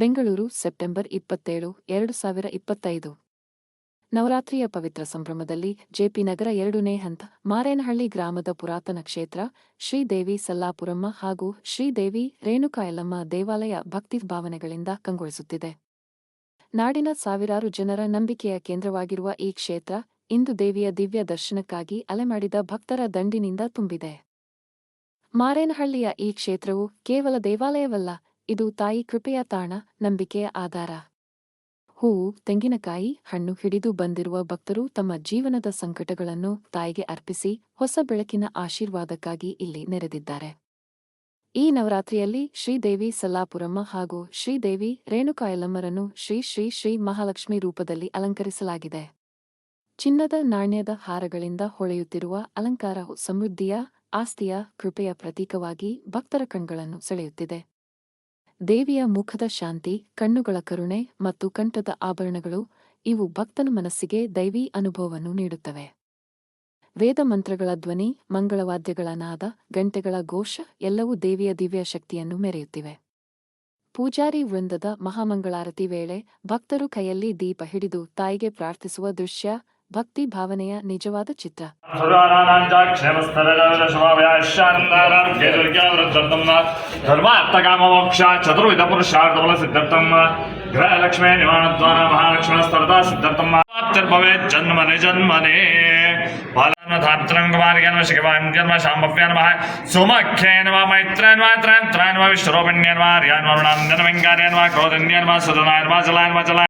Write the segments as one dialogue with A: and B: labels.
A: Bengaluru, September ಇಪ್ಪತ್ತೇಳು, ಎರಡು ಸಾವಿರ ಇಪ್ಪತ್ತೈದು. ನವರಾತ್ರಿಯ ಪವಿತ್ರ ಸಂಭ್ರಮದಲ್ಲಿ ಜೆಪಿ ನಗರ ಎರಡನೇ ಹಂತ, ಮಾರೇನಹಳ್ಳಿ ಗ್ರಾಮದ ಪುರಾತನ ಕ್ಷೇತ್ರ, ಶ್ರೀದೇವಿ ಸಲ್ಲಾಪುರಮ್ಮ ಹಾಗೂ ಶ್ರೀದೇವಿ ರೇಣುಕಾಯಲಮ್ಮ ದೇವಾಲಯ ಭಕ್ತಿ ಭಾವನೆಗಳಿಂದ ಕಂಗೊಳಿಸುತ್ತಿದೆ. ನಾಡಿನ ಸಾವಿರಾರು ಜನರ ನಂಬಿಕೆಯ ಕೇಂದ್ರವಾಗಿರುವ ಈ ಕ್ಷೇತ್ರ, ಇಂದು ದೇವಿಯ ದಿವ್ಯ ದರ್ಶನಕ್ಕಾಗಿ ಅಲೆಮಾಡಿದ ಭಕ್ತರ ದಂಡಿನಿಂದ ತುಂಬಿದೆ. ಮಾರೇನಹಳ್ಳಿಯ ಈ ಕ್ಷೇತ್ರವು ಕೇವಲ ದೇವಾಲಯವಲ್ಲ ಇದು ತಾಯಿ ಕೃಪೆಯ ತಾಣ, ನಂಬಿಕೆಯ ಆಧಾರ. ಹೂವು ತೆಂಗಿನಕಾಯಿ, ಹಣ್ಣು ಹಿಡಿದು ಬಂದಿರುವ ಭಕ್ತರು ತಮ್ಮ ಜೀವನದ ಸಂಕಟಗಳನ್ನು ತಾಯಿಗೆ ಅರ್ಪಿಸಿ ಹೊಸ ಬೆಳಕಿನ ಆಶೀರ್ವಾದಕ್ಕಾಗಿ ಇಲ್ಲಿ ನೆರೆದಿದ್ದಾರೆ. ಈ ನವರಾತ್ರಿಯಲ್ಲಿ ಶ್ರೀದೇವಿ ಸಲ್ಲಾಪುರಮ್ಮ ಹಾಗೂ ಶ್ರೀದೇವಿ ರೇಣುಕಾಯಲಮ್ಮರನ್ನು ಶ್ರೀ ಶ್ರೀ ಶ್ರೀ ಮಹಾಲಕ್ಷ್ಮಿ ರೂಪದಲ್ಲಿ ಅಲಂಕರಿಸಲಾಗಿದೆ. ಚಿನ್ನದ ನಾಣ್ಯದ ಹಾರಗಳಿಂದ ಹೊಳೆಯುತ್ತಿರುವ ಅಲಂಕಾರವು ಸಮೃದ್ಧಿಯ, ಆಸ್ತಿಯ ಕೃಪೆಯ ಪ್ರತೀಕವಾಗಿ ಭಕ್ತರ ಕಣ್ಗಳನ್ನು ಸೆಳೆಯುತ್ತಿದೆ. ದೇವಿಯ ಮುಖದ ಶಾಂತಿ, ಕಣ್ಣುಗಳ ಕರುಣೆ ಮತ್ತು ಕಂಠದ ಆಭರಣಗಳು ಇವು ಭಕ್ತನ ಮನಸ್ಸಿಗೆ ದೈವೀ ಅನುಭವವನ್ನು ನೀಡುತ್ತವೆ. ವೇದ ಮಂತ್ರಗಳ ಧ್ವನಿ ಮಂಗಳವಾದ್ಯಗಳ ನಾದ ಗಂಟೆಗಳ ಘೋಷ ಎಲ್ಲವೂ ದೇವಿಯ ದಿವ್ಯ ಶಕ್ತಿಯನ್ನು ಮೆರೆಯುತ್ತಿವೆ. ಪೂಜಾರಿ ವೃಂದದ ಮಹಾಮಂಗಳಾರತಿ ವೇಳೆ ಭಕ್ತರು ಕೈಯಲ್ಲಿ ದೀಪ ಹಿಡಿದು ತಾಯಿಗೆ ಪ್ರಾರ್ಥಿಸುವ ದೃಶ್ಯ ಭಕ್ತಿ ಭಾವನೆಯ ನಿಜವಾದ ಚಿತ್ರ
B: ಧರ್ಮಾರ್ಥಕಾಮೋಕ್ಷ ಚತುರ್ವಿಧ ಪುರುಷಾರ್ಥಬಲ ಸಿದ್ಧಾರ್ಥಮ್ಮ ಗೃಹಲಕ್ಷ್ಮೇ ನಿವಾರಣದ್ವಾರ ಮಹಾಲಕ್ಷ್ಮಣ ಸ್ತರದ ಸಿದ್ಧಾರ್ಥಮ್ಮ ಭವೆ ಜನ್ಮನೆ ಜನ್ಮನೆ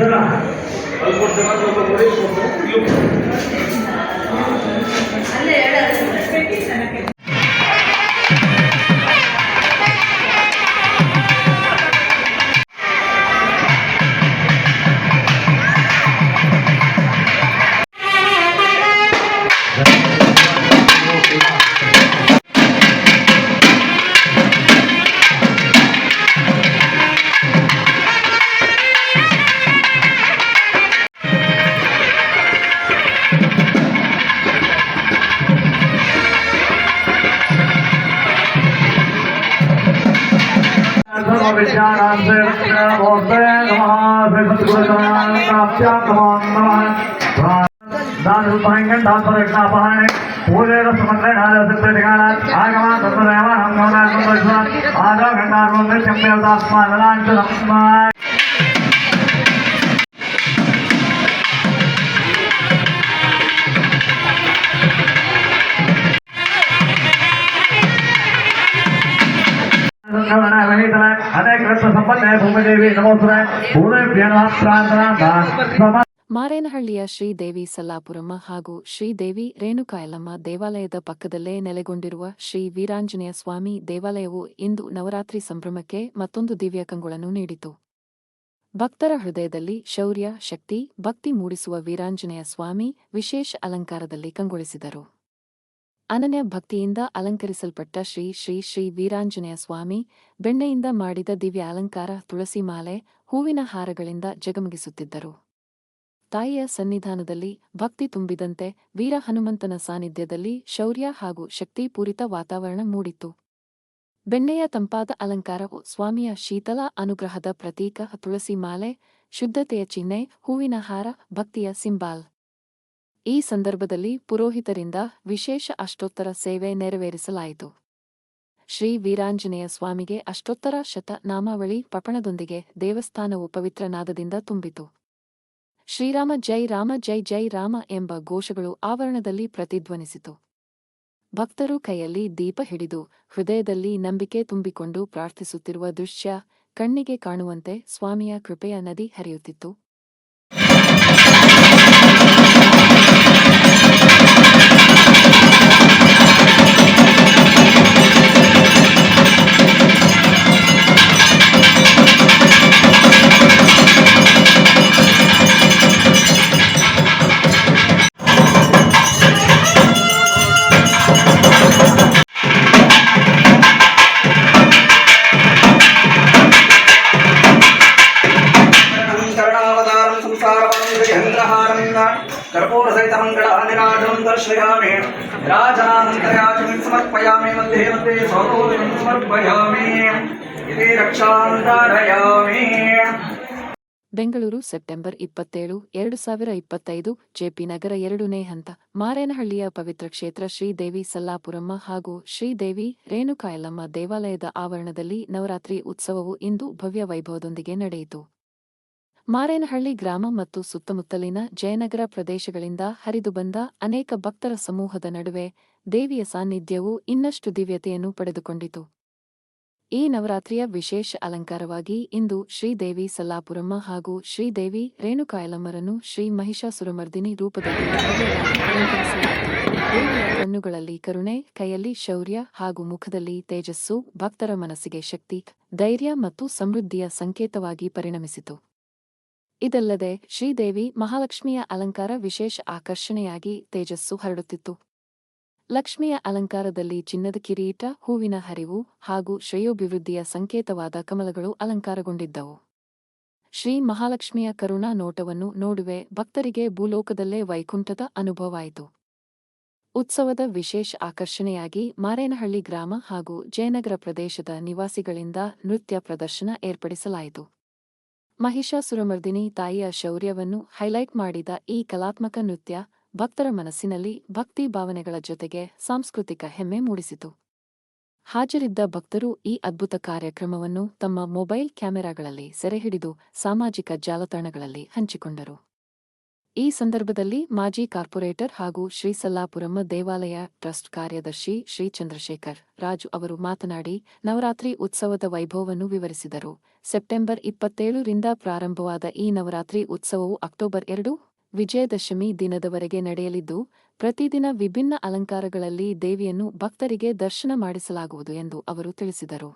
B: Señora, al por cerrar los दान रूपायंगन दान पर एक नापान है पूरे रस मंत्र ढाले से प्रतिगाना आगमान तत्व रहमान हम गमना तत्व आधा घंटा रोने चंपे उदास मानलांचल हमारे
A: ಮಾರೇನಹಳ್ಳಿಯ ಶ್ರೀದೇವಿ ಸಲ್ಲಾಪುರಮ್ಮ ಹಾಗೂ ಶ್ರೀದೇವಿ ರೇಣುಕಾಯಲಮ್ಮ ದೇವಾಲಯದ ಪಕ್ಕದಲ್ಲೇ ನೆಲೆಗೊಂಡಿರುವ ಶ್ರೀ ವೀರಾಂಜನೇಯ ಸ್ವಾಮಿ ದೇವಾಲಯವು ಇಂದು ನವರಾತ್ರಿ ಸಂಭ್ರಮಕ್ಕೆ ಮತ್ತೊಂದು ದಿವ್ಯ ಕಂಗುಳನ್ನು ನೀಡಿತು. ಭಕ್ತರ ಹೃದಯದಲ್ಲಿ ಶೌರ್ಯ, ಶಕ್ತಿ, ಭಕ್ತಿ ಮೂಡಿಸುವ ವೀರಾಂಜನೇಯ ಸ್ವಾಮಿ ವಿಶೇಷ ಅಲಂಕಾರದಲ್ಲಿ ಕಂಗೊಳಿಸಿದರು. ಅನನ್ಯ ಭಕ್ತಿಯಿಂದ ಅಲಂಕರಿಸಲ್ಪಟ್ಟ ಶ್ರೀ ಶ್ರೀ ಶ್ರೀ ವೀರಾಂಜನೇಯ ಸ್ವಾಮಿ, ಬೆಣ್ಣೆಯಿಂದ ಮಾಡಿದ ದಿವ್ಯ ಅಲಂಕಾರ, ತುಳಸಿ ಮಾಲೆ, ಹೂವಿನ ಹಾರಗಳಿಂದ ಜಗಮಗಿಸುತ್ತಿದ್ದರು. ತಾಯಿಯ ಸನ್ನಿಧಾನದಲ್ಲಿ ಭಕ್ತಿ ತುಂಬಿದಂತೆ ವೀರ ಹನುಮಂತನ ಸಾನ್ನಿಧ್ಯದಲ್ಲಿ ಶೌರ್ಯ ಹಾಗೂ ಶಕ್ತಿಪೂರಿತ ವಾತಾವರಣ ಮೂಡಿತು ಬೆಣ್ಣೆಯ ತಂಪಾದ ಅಲಂಕಾರವು ಸ್ವಾಮಿಯ ಶೀತಲ ಅನುಗ್ರಹದ ಪ್ರತೀಕ, ತುಳಸಿ ಮಾಲೆ, ಶುದ್ಧತೆಯ ಚಿಹ್ನೆ, ಹೂವಿನ ಹಾರ, ಭಕ್ತಿಯ ಸಿಂಬಾಲ್. ಈ ಸಂದರ್ಭದಲ್ಲಿ ಪುರೋಹಿತರಿಂದ ವಿಶೇಷ ಅಷ್ಟೋತ್ತರ ಸೇವೆ ನೆರವೇರಿಸಲಾಯಿತು. ಶ್ರೀ ವೀರಾಂಜನೇಯ ಸ್ವಾಮಿಗೆ ಅಷ್ಟೋತ್ತರ ಶತ ನಾಮಾವಳಿ ಪಪಣದೊಂದಿಗೆ ದೇವಸ್ಥಾನವು ಪವಿತ್ರ ನಾದದಿಂದ ತುಂಬಿತು. ಶ್ರೀರಾಮ ಜೈ ರಾಮ ಜೈ ಜೈ ರಾಮ ಎಂಬ ಘೋಷಗಳು ಆವರಣದಲ್ಲಿ ಪ್ರತಿಧ್ವನಿಸಿತು. ಭಕ್ತರು ಕೈಯಲ್ಲಿ ದೀಪ ಹಿಡಿದು ಹೃದಯದಲ್ಲಿ ನಂಬಿಕೆ ತುಂಬಿಕೊಂಡು ಪ್ರಾರ್ಥಿಸುತ್ತಿರುವ ದೃಶ್ಯ ಕಣ್ಣಿಗೆ ಕಾಣುವಂತೆ ಸ್ವಾಮಿಯ ಕೃಪೆಯ ನದಿ ಹರಿಯುತ್ತಿತ್ತು.
C: दर्शयामि राजान्तर्याचनं समर्पयामि मध्ये मध्ये सौरोदनं समर्पयामि इति रक्षां धारयामि
A: ಬೆಂಗಳೂರು ಸೆಪ್ಟೆಂಬರ್ ಇಪ್ಪತ್ತೇಳು ಎರಡು ಸಾವಿರ ಇಪ್ಪತ್ತೈದು ಜೆಪಿ ನಗರ ಎರಡನೇ ಹಂತ ಮಾರೇನಹಳ್ಳಿಯ ಪವಿತ್ರ ಕ್ಷೇತ್ರ ಶ್ರೀದೇವಿ ಸಲ್ಲಾಪುರಮ್ಮ ಹಾಗೂ ಶ್ರೀದೇವಿ ರೇಣುಕಾಯಲಮ್ಮ ದೇವಾಲಯದ ಆವರಣದಲ್ಲಿ ನವರಾತ್ರಿ ಉತ್ಸವವು ಇಂದು ಭವ್ಯ ವೈಭವದೊಂದಿಗೆ ನಡೆಯಿತು ಮಾರೇನಹಳ್ಳಿ ಗ್ರಾಮ ಮತ್ತು ಸುತ್ತಮುತ್ತಲಿನ ಜಯನಗರ ಪ್ರದೇಶಗಳಿಂದ ಹರಿದು ಬಂದ ಅನೇಕ ಭಕ್ತರ ಸಮೂಹದ ನಡುವೆ ದೇವಿಯ ಸಾನ್ನಿಧ್ಯವು ಇನ್ನಷ್ಟು ದಿವ್ಯತೆಯನ್ನು ಪಡೆದುಕೊಂಡಿತು. ಈ ನವರಾತ್ರಿಯ ವಿಶೇಷ ಅಲಂಕಾರವಾಗಿ ಇಂದು ಶ್ರೀದೇವಿ ಸಲ್ಲಾಪುರಮ್ಮ ಹಾಗೂ ಶ್ರೀದೇವಿ ರೇಣುಕಾಯಲಮ್ಮರನ್ನು ಶ್ರೀ ಮಹಿಷಾಸುರಮರ್ದಿನಿ ರೂಪದಲ್ಲಿ ದೇವಿಯ ಕಣ್ಣುಗಳಲ್ಲಿ ಕರುಣೆ, ಕೈಯಲ್ಲಿ ಶೌರ್ಯ ಹಾಗೂ ಮುಖದಲ್ಲಿ ತೇಜಸ್ಸು ಭಕ್ತರ ಮನಸ್ಸಿಗೆ ಶಕ್ತಿ, ಧೈರ್ಯ ಮತ್ತು ಸಮೃದ್ಧಿಯ ಸಂಕೇತವಾಗಿ ಪರಿಣಮಿಸಿತು. ಇದಲ್ಲದೆ ಶ್ರೀದೇವಿ ಮಹಾಲಕ್ಷ್ಮಿಯ ಅಲಂಕಾರ ವಿಶೇಷ ಆಕರ್ಷಣೆಯಾಗಿ ತೇಜಸ್ಸು ಹರಡುತ್ತಿತ್ತು. ಲಕ್ಷ್ಮಿಯ ಅಲಂಕಾರದಲ್ಲಿ ಚಿನ್ನದ ಕಿರೀಟ, ಹೂವಿನ ಹರಿವು ಹಾಗೂ ಶ್ರೇಯೋಭಿವೃದ್ಧಿಯ ಸಂಕೇತವಾದ ಕಮಲಗಳು ಅಲಂಕಾರಗೊಂಡಿದ್ದವು. ಶ್ರೀ ಮಹಾಲಕ್ಷ್ಮಿಯ ಕರುಣಾ ನೋಟವನ್ನು ನೋಡುವೆ ಭಕ್ತರಿಗೆ ಭೂಲೋಕದಲ್ಲೇ ವೈಕುಂಠದ ಅನುಭವವಾಯಿತು. ಉತ್ಸವದ ವಿಶೇಷ ಆಕರ್ಷಣೆಯಾಗಿ ಮಾರೇನಹಳ್ಳಿ ಗ್ರಾಮ ಹಾಗೂ ಜಯನಗರ ಪ್ರದೇಶದ ನಿವಾಸಿಗಳಿಂದ ನೃತ್ಯ ಪ್ರದರ್ಶನ ಏರ್ಪಡಿಸಲಾಯಿತು. ಮಹಿಷಾಸುರಮರ್ದಿನಿ ತಾಯಿಯ ಶೌರ್ಯವನ್ನು ಹೈಲೈಟ್ ಮಾಡಿದ ಈ ಕಲಾತ್ಮಕ ನೃತ್ಯ ಭಕ್ತರ ಮನಸ್ಸಿನಲ್ಲಿ ಭಕ್ತಿ ಭಾವನೆಗಳ ಜೊತೆಗೆ ಸಾಂಸ್ಕೃತಿಕ ಹೆಮ್ಮೆ ಮೂಡಿಸಿತು. ಹಾಜರಿದ್ದ ಭಕ್ತರು ಈ ಅದ್ಭುತ ಕಾರ್ಯಕ್ರಮವನ್ನು ತಮ್ಮ ಮೊಬೈಲ್ ಕ್ಯಾಮೆರಾಗಳಲ್ಲಿ ಸೆರೆಹಿಡಿದು ಸಾಮಾಜಿಕ ಜಾಲತಾಣಗಳಲ್ಲಿ ಹಂಚಿಕೊಂಡರು. ಈ ಸಂದರ್ಭದಲ್ಲಿ ಮಾಜಿ ಕಾರ್ಪೊರೇಟರ್ ಹಾಗೂ ಶ್ರೀ ಸಲ್ಲಾಪುರಮ್ಮ ದೇವಾಲಯ ಟ್ರಸ್ಟ್ ಕಾರ್ಯದರ್ಶಿ ಶ್ರೀ ಚಂದ್ರಶೇಖರ್ ರಾಜು ಅವರು ಮಾತನಾಡಿ, ನವರಾತ್ರಿ ಉತ್ಸವದ ವೈಭವವನ್ನು ವಿವರಿಸಿದರು. ಸೆಪ್ಟೆಂಬರ್ ಇಪ್ಪತ್ತೇಳರಿಂದ ಪ್ರಾರಂಭವಾದ ಈ ನವರಾತ್ರಿ ಉತ್ಸವವು ಅಕ್ಟೋಬರ್ ಎರಡು, ವಿಜಯದಶಮಿ ದಿನದವರೆಗೆ ನಡೆಯಲಿದ್ದು, ಪ್ರತಿದಿನ ವಿಭಿನ್ನ ಅಲಂಕಾರಗಳಲ್ಲಿ ದೇವಿಯನ್ನು ಭಕ್ತರಿಗೆ ದರ್ಶನ ಮಾಡಿಸಲಾಗುವುದು ಎಂದು ಅವರು ತಿಳಿಸಿದರು.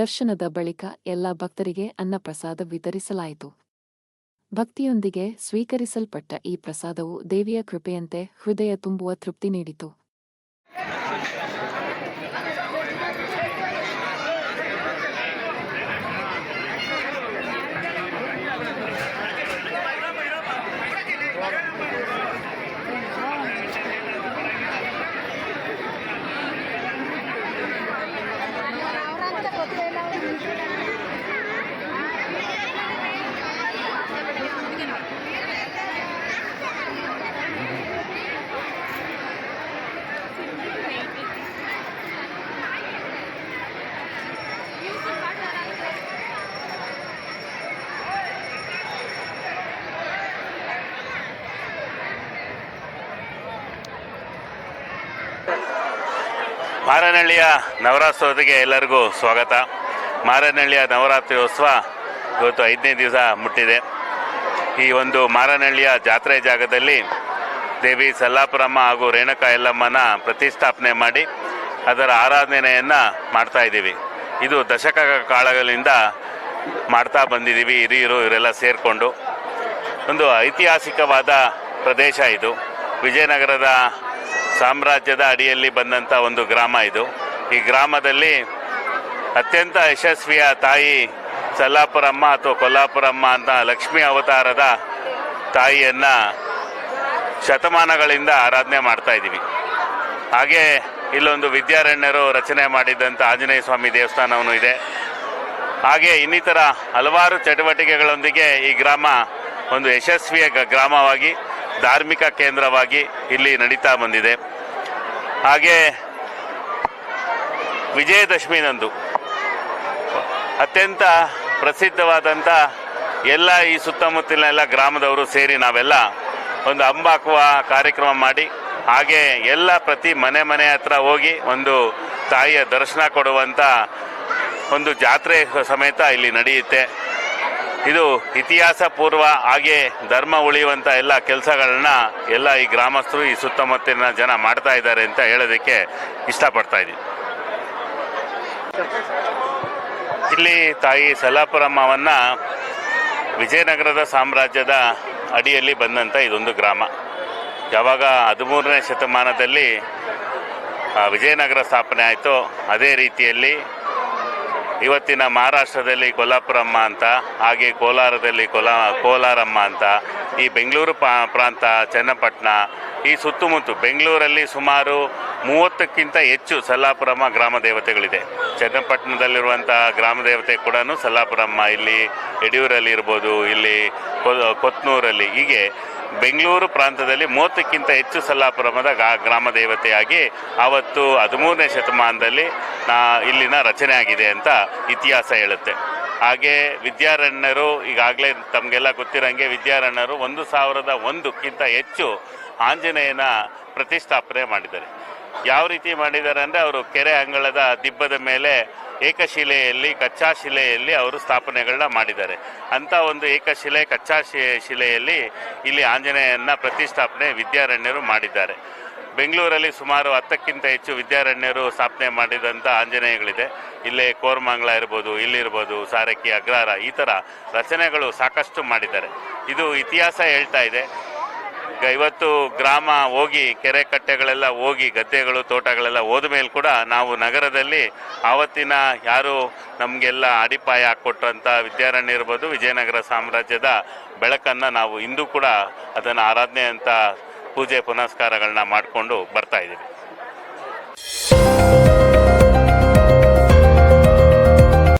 A: ದರ್ಶನದ ಬಳಿಕ ಎಲ್ಲ ಭಕ್ತರಿಗೆ ಅನ್ನಪ್ರಸಾದ ವಿತರಿಸಲಾಯಿತು. ಭಕ್ತಿಯೊಂದಿಗೆ ಸ್ವೀಕರಿಸಲ್ಪಟ್ಟ ಈ ಪ್ರಸಾದವು ದೇವಿಯ ಕೃಪೆಯಂತೆ ಹೃದಯ ತುಂಬುವ ತೃಪ್ತಿ ನೀಡಿತು.
D: ಮಾರನಹಳ್ಳಿಯ ನವರಾತ್ರೋತ್ಸವಕ್ಕೆ ಎಲ್ಲರಿಗೂ ಸ್ವಾಗತ. ಮಾರನಹಳ್ಳಿಯ ನವರಾತ್ರಿ ಉತ್ಸವ ಇವತ್ತು ಐದನೇ ದಿವಸ ಮುಟ್ಟಿದೆ. ಈ ಒಂದು ಮಾರನಹಳ್ಳಿಯ ಜಾತ್ರೆ ಜಾಗದಲ್ಲಿ ದೇವಿ ಸಲ್ಲಾಪುರಮ್ಮ ಹಾಗೂ ರೇಣುಕಾ ಯಲ್ಲಮ್ಮನ ಪ್ರತಿಷ್ಠಾಪನೆ ಮಾಡಿ ಅದರ ಆರಾಧನೆಯನ್ನು ಮಾಡ್ತಾ ಇದ್ದೀವಿ. ಇದು ದಶಕ ಕಾಲಗಳಿಂದ ಮಾಡ್ತಾ ಬಂದಿದ್ದೀವಿ. ಹಿರಿಯರು ಇವರೆಲ್ಲ ಸೇರಿಕೊಂಡು. ಒಂದು ಐತಿಹಾಸಿಕವಾದ ಪ್ರದೇಶ ಇದು. ವಿಜಯನಗರದ ಸಾಮ್ರಾಜ್ಯದ ಅಡಿಯಲ್ಲಿ ಬಂದಂಥ ಒಂದು ಗ್ರಾಮ ಇದು. ಈ ಗ್ರಾಮದಲ್ಲಿ ಅತ್ಯಂತ ಯಶಸ್ವಿಯ ತಾಯಿ ಸಲ್ಲಾಪುರಮ್ಮ ಅಥವಾ ಕೊಲ್ಲಾಪುರಮ್ಮ ಅಂತ ಲಕ್ಷ್ಮೀ ಅವತಾರದ ತಾಯಿಯನ್ನು ಶತಮಾನಗಳಿಂದ ಆರಾಧನೆ ಮಾಡ್ತಾ ಇದ್ದೀವಿ. ಹಾಗೆ ಇಲ್ಲೊಂದು ವಿದ್ಯಾರಣ್ಯರು ರಚನೆ ಮಾಡಿದ್ದಂಥ ಆಂಜನೇಯ ಸ್ವಾಮಿ ದೇವಸ್ಥಾನವೂ ಇದೆ. ಹಾಗೆ ಇನ್ನಿತರ ಹಲವಾರು ಚಟುವಟಿಕೆಗಳೊಂದಿಗೆ ಈ ಗ್ರಾಮ ಒಂದು ಯಶಸ್ವಿಯ ಗ್ರಾಮವಾಗಿ, ಧಾರ್ಮಿಕ ಕೇಂದ್ರವಾಗಿ ಇಲ್ಲಿ ನಡೀತಾ ಬಂದಿದೆ. ಹಾಗೆ ವಿಜಯದಶಮಿನಂದು ಅತ್ಯಂತ ಪ್ರಸಿದ್ಧವಾದಂಥ ಎಲ್ಲ ಈ ಸುತ್ತಮುತ್ತಲಿನ ಎಲ್ಲ ಗ್ರಾಮದವರು ಸೇರಿ ನಾವೆಲ್ಲ ಒಂದು ಅಂಬಾಕುವ ಕಾರ್ಯಕ್ರಮ ಮಾಡಿ, ಹಾಗೆ ಎಲ್ಲ ಪ್ರತಿ ಮನೆ ಮನೆ ಹತ್ರ ಹೋಗಿ ಒಂದು ತಾಯಿಯ ದರ್ಶನ ಕೊಡುವಂಥ ಒಂದು ಜಾತ್ರೆ ಸಮೇತ ಇಲ್ಲಿ ನಡೆಯುತ್ತೆ. ಇದು ಇತಿಹಾಸ ಪೂರ್ವ ಹಾಗೆ ಧರ್ಮ ಉಳಿಯುವಂಥ ಎಲ್ಲ ಕೆಲಸಗಳನ್ನ ಎಲ್ಲ ಈ ಗ್ರಾಮಸ್ಥರು, ಈ ಸುತ್ತಮುತ್ತಲಿನ ಜನ ಮಾಡ್ತಾ ಇದ್ದಾರೆ ಅಂತ ಹೇಳೋದಕ್ಕೆ ಇಷ್ಟಪಡ್ತಾ ಇದ್ದೀನಿ. ಇಲ್ಲಿ ತಾಯಿ ಸಲಾಪುರಮ್ಮವನ್ನ ವಿಜಯನಗರದ ಸಾಮ್ರಾಜ್ಯದ ಅಡಿಯಲ್ಲಿ ಬಂದಂಥ ಇದೊಂದು ಗ್ರಾಮ. ಯಾವಾಗ ಹದಿಮೂರನೇ ಶತಮಾನದಲ್ಲಿ ವಿಜಯನಗರ ಸ್ಥಾಪನೆ ಆಯಿತು, ಅದೇ ರೀತಿಯಲ್ಲಿ ಇವತ್ತಿನ ಮಹಾರಾಷ್ಟ್ರದಲ್ಲಿ ಕೊಲ್ಲಾಪುರಮ್ಮ ಅಂತ, ಹಾಗೆ ಕೋಲಾರದಲ್ಲಿ ಕೋಲಾ, ಕೋಲಾರಮ್ಮ ಅಂತ, ಈ ಬೆಂಗಳೂರು ಪ್ರಾಂತ ಚನ್ನಪಟ್ಟಣ, ಈ ಸುತ್ತಮುತ್ತ ಬೆಂಗಳೂರಲ್ಲಿ ಸುಮಾರು ಮೂವತ್ತಕ್ಕಿಂತ ಹೆಚ್ಚು ಸಲ್ಲಾಪುರಮ್ಮ ಗ್ರಾಮ ದೇವತೆಗಳಿದೆ. ಚನ್ನಪಟ್ಟಣದಲ್ಲಿರುವಂಥ ಗ್ರಾಮ ದೇವತೆ ಕೂಡ ಸಲ್ಲಾಪುರಮ್ಮ, ಇಲ್ಲಿ ಯಡಿಯೂರಲ್ಲಿ ಇರ್ಬೋದು, ಇಲ್ಲಿ ಕೊತ್ನೂರಲ್ಲಿ. ಹೀಗೆ ಬೆಂಗಳೂರು ಪ್ರಾಂತದಲ್ಲಿ ಮೂವತ್ತಕ್ಕಿಂತ ಹೆಚ್ಚು ಸಲ್ಲಾಪುರಮದ ಗ್ರಾಮ ದೇವತೆಯಾಗಿ ಆವತ್ತು ಹದಿಮೂರನೇ ಶತಮಾನದಲ್ಲಿ ಇಲ್ಲಿನ ರಚನೆ ಆಗಿದೆ ಅಂತ ಇತಿಹಾಸ ಹೇಳುತ್ತೆ. ಹಾಗೆ ವಿದ್ಯಾರಣ್ಯರು ಈಗಾಗಲೇ ತಮಗೆಲ್ಲ ಗೊತ್ತಿರೋಂಗೆ ವಿದ್ಯಾರಣ್ಯರು ಒಂದು ಸಾವಿರದ ಒಂದಕ್ಕಿಂತ ಹೆಚ್ಚು ಆಂಜನೇಯನ ಪ್ರತಿಷ್ಠಾಪನೆ ಮಾಡಿದ್ದಾರೆ. ಯಾವ ರೀತಿ ಮಾಡಿದ್ದಾರೆ ಅಂದರೆ ಅವರು ಕೆರೆ ಅಂಗಳದ ದಿಬ್ಬದ ಮೇಲೆ ಏಕಶಿಲೆಯಲ್ಲಿ ಕಚ್ಚಾ ಶಿಲೆಯಲ್ಲಿ ಅವರು ಸ್ಥಾಪನೆಗಳನ್ನ ಮಾಡಿದ್ದಾರೆ. ಅಂಥ ಒಂದು ಏಕಶಿಲೆ ಕಚ್ಚಾ ಶಿಲೆಯಲ್ಲಿ ಇಲ್ಲಿ ಆಂಜನೇಯನ ಪ್ರತಿಷ್ಠಾಪನೆ ವಿದ್ಯಾರಣ್ಯರು ಮಾಡಿದ್ದಾರೆ. ಬೆಂಗಳೂರಲ್ಲಿ ಸುಮಾರು ಹತ್ತಕ್ಕಿಂತ ಹೆಚ್ಚು ವಿದ್ಯಾರಣ್ಯರು ಸ್ಥಾಪನೆ ಮಾಡಿದಂಥ ಆಂಜನೇಯಗಳಿದೆ. ಇಲ್ಲೇ ಕೋರಮಂಗಲ ಇರ್ಬೋದು ಇಲ್ಲಿರ್ಬೋದು ಸಾರಕ್ಕಿ ಅಗ್ರಾರ ಈ ಥರ ರಚನೆಗಳು ಸಾಕಷ್ಟು ಮಾಡಿದ್ದಾರೆ. ಇದು ಇತಿಹಾಸ ಹೇಳ್ತಾ ಇದೆ. ಇವತ್ತು ಗ್ರಾಮ ಹೋಗಿ, ಕೆರೆ ಕಟ್ಟೆಗಳೆಲ್ಲ ಹೋಗಿ, ಗದ್ದೆಗಳು, ತೋಟಗಳೆಲ್ಲ ಹೋದ ಮೇಲೆ ಕೂಡ ನಾವು ನಗರದಲ್ಲಿ ಆವತ್ತಿನ ಯಾರು ನಮಗೆಲ್ಲ ಅಡಿಪಾಯ ಹಾಕ್ಕೊಟ್ರಂಥ ವಿದ್ಯಾರಣ್ಯ ಇರ್ಬೋದು, ವಿಜಯನಗರ ಸಾಮ್ರಾಜ್ಯದ ಬೆಳಕನ್ನು ನಾವು ಇಂದು ಕೂಡ ಅದನ್ನು ಆರಾಧನೆ ಅಂತ ಪೂಜೆ ಪುನಸ್ಕಾರಗಳನ್ನ ಮಾಡಿಕೊಂಡು ಬರ್ತಾ ಇದ್ದೀವಿ.